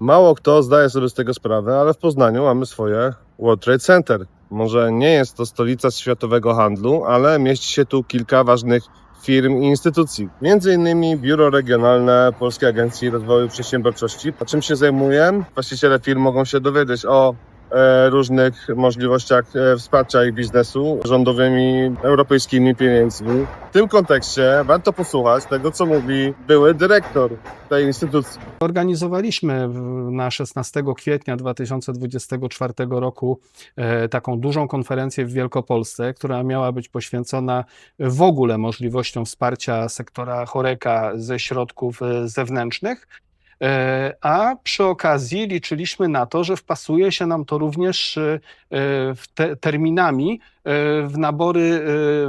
Mało kto zdaje sobie z tego sprawę, ale w Poznaniu mamy swoje World Trade Center. Może nie jest to stolica światowego handlu, ale mieści się tu kilka ważnych firm i instytucji. Między innymi Biuro Regionalne Polskiej Agencji Rozwoju Przedsiębiorczości. A czym się zajmuję? Właściciele firm mogą się dowiedzieć o różnych możliwościach e, wsparcia ich biznesu rządowymi, europejskimi pieniędzmi. W tym kontekście warto posłuchać tego, co mówi były dyrektor tej instytucji. Organizowaliśmy na 16 kwietnia 2024 roku e, taką dużą konferencję w Wielkopolsce, która miała być poświęcona w ogóle możliwościom wsparcia sektora choreka ze środków e, zewnętrznych. E, A przy okazji liczyliśmy na to, że wpasuje się nam to również e, te, terminami e, w, nabory,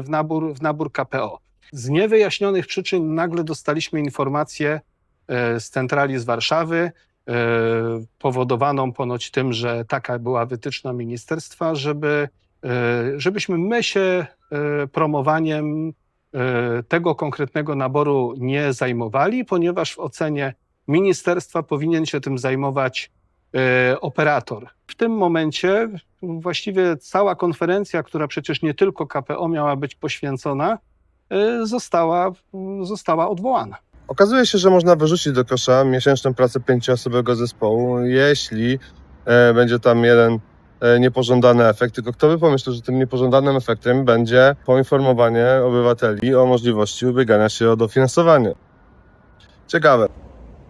w, nabór, w nabór KPO. Z niewyjaśnionych przyczyn nagle dostaliśmy informację z centrali z Warszawy, powodowaną ponoć tym, że taka była wytyczna ministerstwa, żeby, żebyśmy my się promowaniem tego konkretnego naboru nie zajmowali, ponieważ w ocenie ministerstwa powinien się tym zajmować e, operator. W tym momencie właściwie cała konferencja, która przecież nie tylko KPO miała być poświęcona, e, została, została odwołana. Okazuje się, że można wyrzucić do kosza miesięczną pracę pięcioosobowego zespołu, jeśli e, będzie tam jeden niepożądany efekt. Tylko kto by pomyślał, że tym niepożądanym efektem będzie poinformowanie obywateli o możliwości ubiegania się o dofinansowanie. Ciekawe.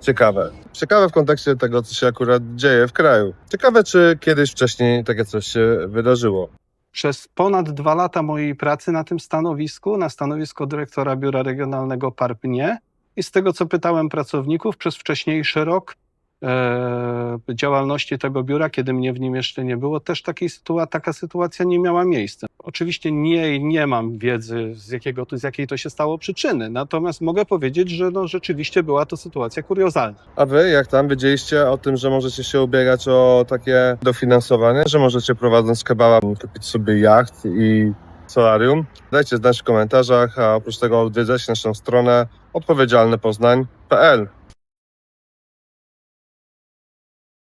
Ciekawe. Ciekawe w kontekście tego, co się akurat dzieje w kraju. Ciekawe, czy kiedyś wcześniej takie coś się wydarzyło. Przez ponad dwa lata mojej pracy na tym stanowisku, na stanowisko dyrektora Biura Regionalnego PARP nie. I z tego, co pytałem pracowników, przez wcześniejszy rok e, działalności tego biura, kiedy mnie w nim jeszcze nie było, też takiej taka sytuacja nie miała miejsca. Oczywiście nie, nie mam wiedzy, z, jakiego, z jakiej to się stało przyczyny, natomiast mogę powiedzieć, że no, rzeczywiście była to sytuacja kuriozalna. A wy, jak tam wiedzieliście o tym, że możecie się ubiegać o takie dofinansowanie, że możecie prowadząc kebaba kupić sobie jacht i solarium? Dajcie znać w komentarzach, a oprócz tego odwiedzać naszą stronę odpowiedzialnypoznań.pl.